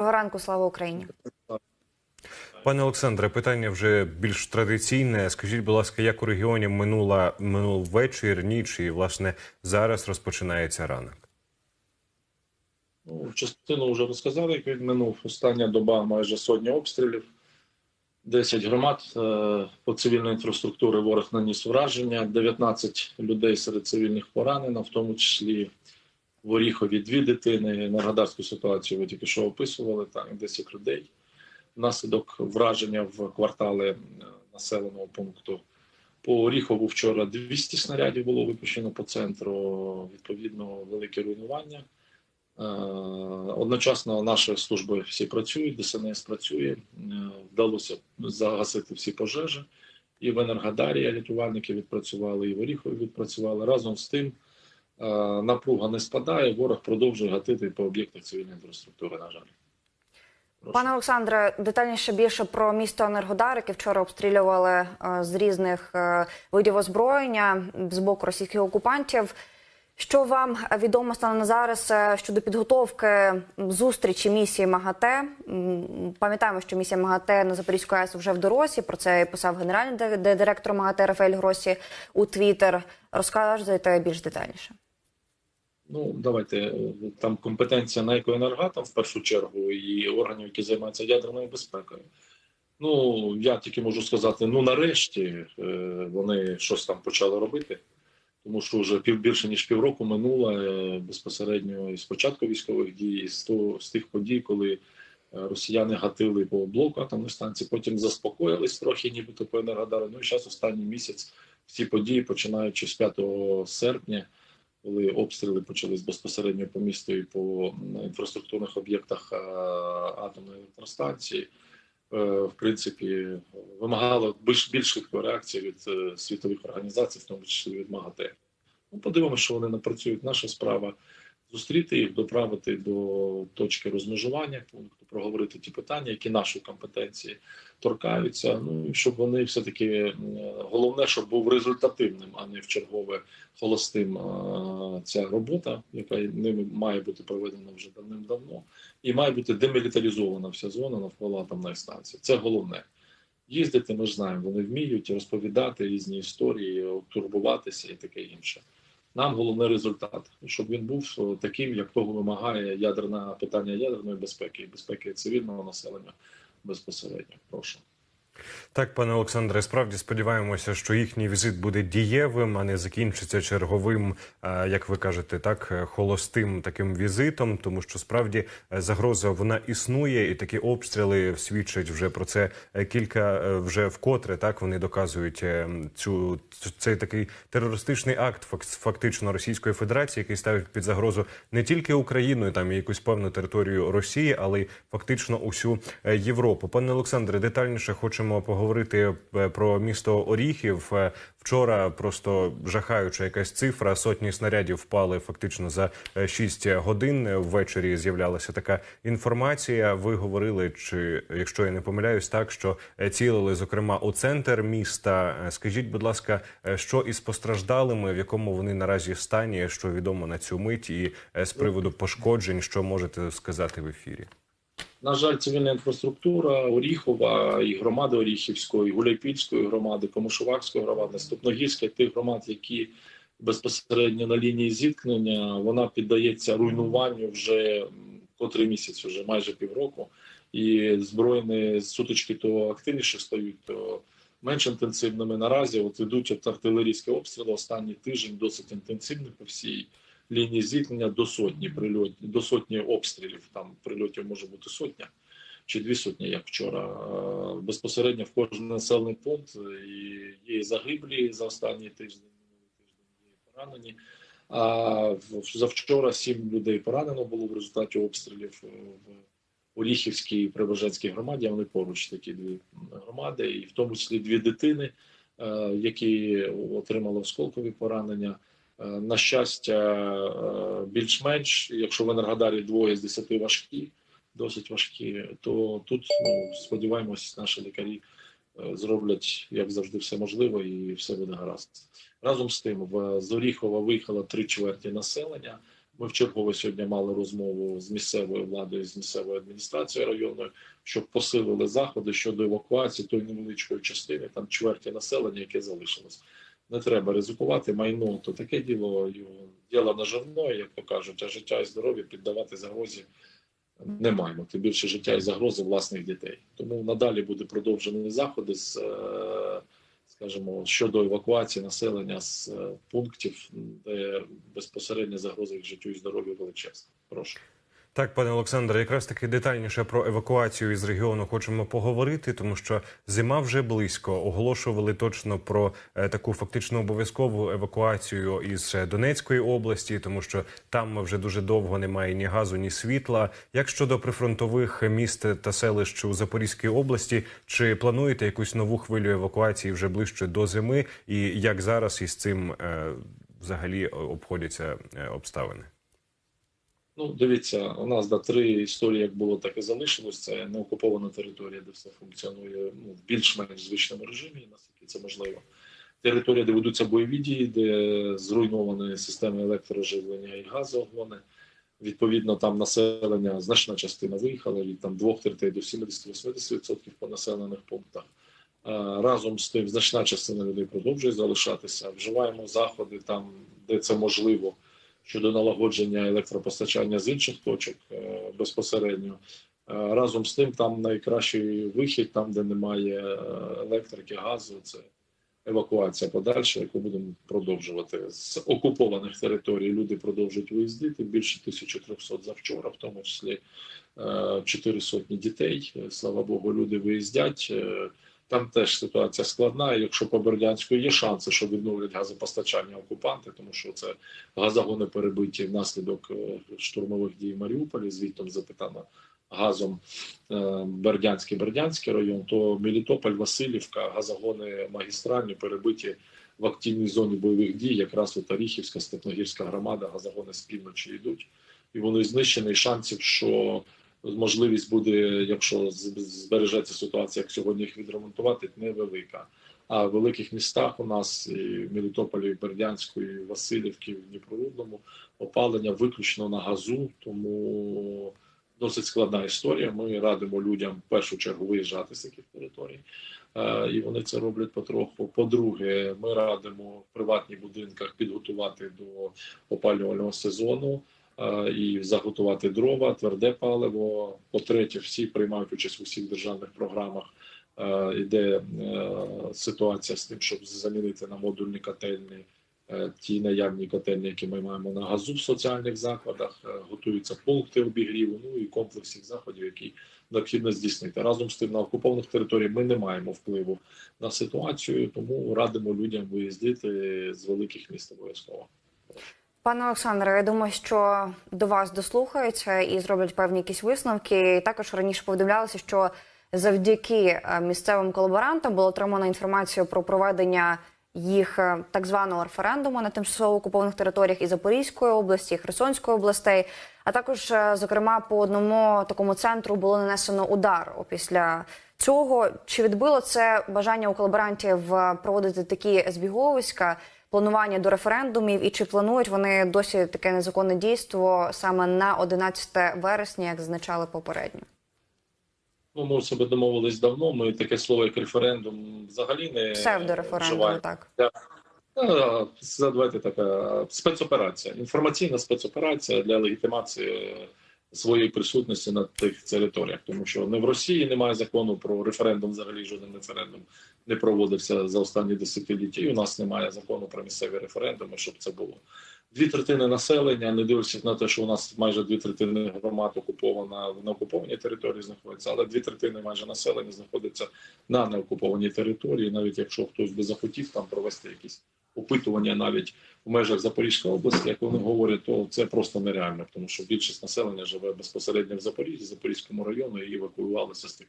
Доброго ранку, слава Україні. Пане Олександре, питання вже більш традиційне. Скажіть, будь ласка, як у регіоні минула минув вечір, ніч і власне зараз розпочинається ранок? Ну, частину вже розказали, як він минув. Остання доба майже сотня обстрілів. 10 громад е, по цивільної інфраструктури ворог наніс враження. 19 людей серед цивільних поранено, в тому числі в Оріхові дві дитини. Енергодарську ситуацію ви тільки що описували, там 10 людей. Внаслідок враження в квартали е, населеного пункту. По Оріхову вчора 200 снарядів було випущено по центру. Відповідно, велике руйнування. Е, Одночасно наші служби всі працюють, ДСНС працює. Е, Вдалося загасити всі пожежі. І в Енергодарі рятувальники відпрацювали, і в Оріхові відпрацювали. Разом з тим напруга не спадає. Ворог продовжує гатити по об'єктах цивільної інфраструктури. На жаль. Пане Олександре, детальніше більше про місто Енергодар, яке вчора обстрілювали е, з різних е, видів озброєння з боку російських окупантів. Що вам відомо стане на зараз е, щодо підготовки зустрічі місії МАГАТЕ? Пам'ятаємо, що місія МАГАТЕ на Запорізьку АЕС вже в дорозі. Про це писав генеральний ди- ди- директор МАГАТЕ Рафаель Гросі у Твіттер. Розкажете більш детальніше. Ну давайте е, там компетенція на екоенергатом в першу чергу і органів, які займаються ядерною безпекою. Ну я тільки можу сказати: ну нарешті е, вони щось там почали робити, тому що вже пів більше ніж півроку минуло е, безпосередньо із початку військових дій, з того з тих подій, коли росіяни гатили по блоку атомної станції, потім заспокоїлись трохи, нібито по енергодару. Ну і зараз останній місяць всі події, починаючи з 5 серпня коли обстріли почались безпосередньо по місту і по інфраструктурних об'єктах е, атомної електростанції, е, в принципі, вимагало більш швидкої реакції від е, світових організацій, в тому числі від МАГАТЕ. Ну, подивимося, що вони напрацюють. Наша справа зустріти їх, доправити до точки розмежування пункту, проговорити ті питання, які нашої компетенції торкаються. Ну і щоб вони все таки головне, щоб був результативним, а не в чергове холостим ця робота, яка ними має бути проведена вже давним-давно, і має бути демілітаризована вся зона навколо атомної станції. Це головне. Їздити, ми ж знаємо, вони вміють розповідати різні історії, турбуватися і таке інше. Нам головне результат, щоб він був е, таким, як того вимагає ядерна питання ядерної безпеки і безпеки цивільного населення безпосередньо. Прошу. Так, пане Олександре, справді сподіваємося, що їхній візит буде дієвим, а не закінчиться черговим, е, як ви кажете, так е, холостим таким візитом, тому що справді е, загроза вона існує, і такі обстріли свідчать вже про це кілька вже вкотре. Так вони доказують цю цей такий терористичний акт, фак- фактично Російської Федерації, який ставить під загрозу не тільки Україну, там і якусь певну територію Росії, але й фактично усю Європу. Пане Олександре, детальніше хочемо поговорити е, про місто Оріхів. Е, Вчора просто жахаюча якась цифра. Сотні снарядів впали фактично за 6 годин. Ввечері з'являлася така інформація. Ви говорили, чи якщо я не помиляюсь, так що е, цілили зокрема у центр міста. Е, Скажіть, будь ласка, е, що із постраждалими, в якому вони наразі стані, що відомо на цю мить, і е, з приводу пошкоджень, що можете сказати в ефірі? На жаль, цивільна інфраструктура Оріхова і громади Оріхівської, Гуляйпільської громади, Комишувакської громади, Ступногірської, тих громад, які безпосередньо на лінії зіткнення, вона піддається руйнуванню вже котрий місяць, вже майже півроку. І збройні сутички то активніше стають, то менш інтенсивними. Наразі от ведуть артилерійські обстріли останній тиждень досить інтенсивний по всій лінії зіткнення до сотні прильотів, до сотні обстрілів. Там прильотів може бути сотня чи дві сотні, як вчора. Е, Безпосередньо в кожен населений пункт е, і є загиблі за останній тиждень, є поранені. А завчора сім людей поранено було в результаті обстрілів е, в Оріхівській і Прибожанській громаді. Вони поруч такі дві громади, і в тому числі дві дитини, які отримали осколкові поранення. Е, На щастя, е, більш-менш, якщо в Енергодарі двоє з десяти важкі, досить важкі, то тут ну, сподіваємось, наші лікарі е, зроблять як завжди все можливе і все буде гаразд. Разом з тим, в з Оріхова виїхало три чверті населення. Ми вчергове сьогодні мали розмову з місцевою владою, з місцевою адміністрацією районною, щоб посилили заходи щодо евакуації тої невеличкої частини, там чверті населення, яке залишилось. Не треба ризикувати майно, то таке діло його діло наживне, як то кажуть, а життя і здоров'я піддавати загрозі не маємо. Тим більше життя і загрози власних дітей. Тому надалі буде продовжені заходи з, е, скажімо, щодо евакуації населення з е, пунктів, де безпосередньо загроза їх життю і здоров'ю величезна. Прошу. Так, пане Олександре, якраз таки детальніше про евакуацію із регіону хочемо поговорити, тому що зима вже близько. Оголошували точно про е, таку фактично обов'язкову евакуацію із е, Донецької області, тому що там вже дуже довго немає ні газу, ні світла. Як щодо прифронтових міст та селищ у Запорізькій області, чи плануєте якусь нову хвилю евакуації вже ближче до зими? І як зараз із цим е, взагалі обходяться е, обставини? Ну, дивіться, у нас да, три історії, як було, так і залишилось. Це неокупована територія, де все функціонує ну, в більш-менш звичному режимі, наскільки це можливо. Територія, де ведуться бойові дії, де зруйновані системи електроживлення і газогони. Відповідно, там населення, значна частина виїхала від там двох третей до 70-80% по населених пунктах. Разом з тим, значна частина людей продовжує залишатися. Вживаємо заходи там, де це можливо щодо налагодження електропостачання з інших точок е, безпосередньо. Е, Разом з тим, там найкращий вихід, там де немає е, електрики, газу, це евакуація подальша, яку будемо продовжувати з окупованих територій. Люди продовжують виїздити більше 1300 завчора, в тому числі е, 4 сотні дітей. Слава Богу, люди виїздять. Там теж ситуація складна. Якщо по Бердянську є шанси, що відновлять газопостачання окупанти, тому що це газогони перебиті внаслідок е, штурмових дій в Маріуполі, звітом запитано газом е, Бердянський Бердянський район, то Мелітополь, Васильівка, газогони магістральні перебиті в активній зоні бойових дій. Якраз от Оріхівська, Степногірська громада, газогони з півночі йдуть, і вони знищені. І Шансів, що можливість буде, якщо збережеться ситуація, як сьогодні їх відремонтувати, невелика. А в великих містах у нас і в Мелітополі, і Бердянську, і Васильівці, і в Дніпрорудному опалення виключно на газу, тому досить складна історія. Ми радимо людям в першу чергу виїжджати з таких територій, Е, і вони це роблять потроху. По-друге, ми радимо в приватних будинках підготувати до опалювального сезону. І заготувати дрова, тверде паливо. По-третє, всі приймають участь у всіх державних програмах. Іде е, ситуація з тим, щоб замінити на модульні котельні е, ті наявні котельні, які ми маємо на газу в соціальних закладах. Е, Готуються пункти обігріву, ну і комплекс всіх заходів, які необхідно здійснити. Разом з тим на окупованих територіях ми не маємо впливу на ситуацію, тому радимо людям виїздити з великих міст обов'язково. Пане Олександре, я думаю, що до вас дослухаються і зроблять певні якісь висновки. Також раніше повідомлялося, що завдяки е, місцевим колаборантам було отримано інформацію про проведення їх е, так званого референдуму на тимчасово окупованих територіях і Запорізької області, і Херсонської областей. А також, е, зокрема, по одному такому центру було нанесено удар після цього. Чи відбило це бажання у колаборантів проводити такі збіговиська? Планування до референдумів і чи планують вони досі таке незаконне дійство саме на 11 вересня, як зазначали попередньо? Ну, ми себе домовились давно. Ми таке слово як референдум взагалі не Псевдореферендум, так. Е, Це давайте така спецоперація, інформаційна спецоперація для легітимації своєї присутності на тих територіях, тому що не в Росії немає закону про референдум. Взагалі жоден референдум не проводився за останні десятиліття. І у нас немає закону про місцеві референдуми, щоб це було. Дві третини населення, не дивлячись на те, що у нас майже дві третини громад окупована на окупованій території знаходиться, але дві третини майже населення знаходиться на неокупованій території. Навіть якщо хтось би захотів там провести якісь опитування навіть в межах Запорізької області, як вони говорять, то це просто нереально, тому що більшість населення живе безпосередньо в Запоріжжі, Запорізькому району і евакуювалися з тих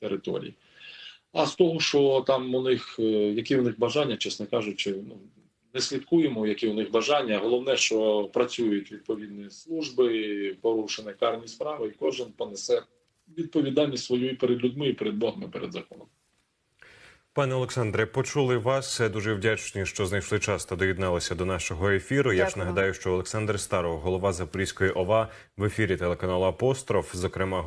територій. А з того, що там у них, е, які у них бажання, чесно кажучи, ну не слідкуємо, які у них бажання. Головне, що працюють відповідні служби, порушені карні справи, і кожен понесе відповідальність свою і перед людьми, і перед Богом, і перед законом. Пане Олександре, почули вас. Дуже вдячні, що знайшли час та доєдналися до нашого ефіру. Я ж нагадаю, що Олександр Старов, голова Запорізької ОВА, в ефірі телеканалу Апостроф, зокрема.